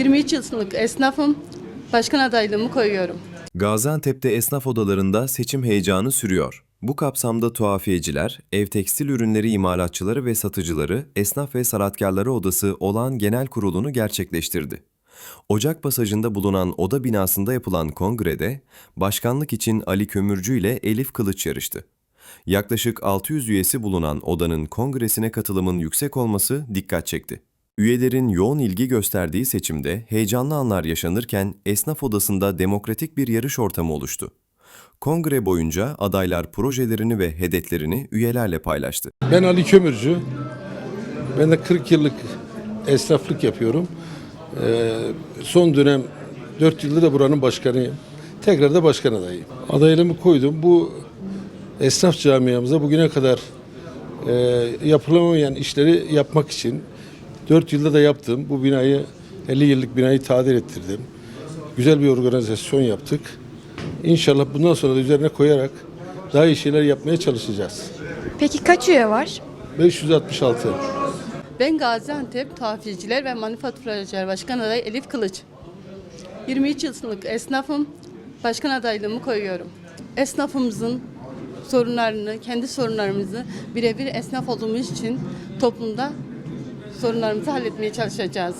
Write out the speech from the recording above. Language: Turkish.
23 yıllık esnafım. Başkan adaylığımı koyuyorum. Gaziantep'te esnaf odalarında seçim heyecanı sürüyor. Bu kapsamda tuhafiyeciler, ev tekstil ürünleri imalatçıları ve satıcıları, esnaf ve sanatkarları odası olan genel kurulunu gerçekleştirdi. Ocak Pasajı'nda bulunan oda binasında yapılan kongrede, başkanlık için Ali Kömürcü ile Elif Kılıç yarıştı. Yaklaşık 600 üyesi bulunan odanın kongresine katılımın yüksek olması dikkat çekti. Üyelerin yoğun ilgi gösterdiği seçimde heyecanlı anlar yaşanırken esnaf odasında demokratik bir yarış ortamı oluştu. Kongre boyunca adaylar projelerini ve hedeflerini üyelerle paylaştı. Ben Ali Kömürcü. Ben de 40 yıllık esnaflık yapıyorum. Ee, son dönem 4 yıldır da buranın başkanıyım. Tekrar da başkan adayım. Adaylığımı koydum. Bu esnaf camiamıza bugüne kadar e, yapılamayan işleri yapmak için 4 yılda da yaptım. Bu binayı 50 yıllık binayı tadil ettirdim. Güzel bir organizasyon yaptık. İnşallah bundan sonra da üzerine koyarak daha iyi şeyler yapmaya çalışacağız. Peki kaç üye var? 566. Ben Gaziantep Tuhafiyeciler ve Manifaturacılar Başkan adayı Elif Kılıç. 23 yıllık esnafım. Başkan adaylığımı koyuyorum. Esnafımızın sorunlarını, kendi sorunlarımızı birebir esnaf olduğumuz için toplumda sorunlarımızı halletmeye çalışacağız.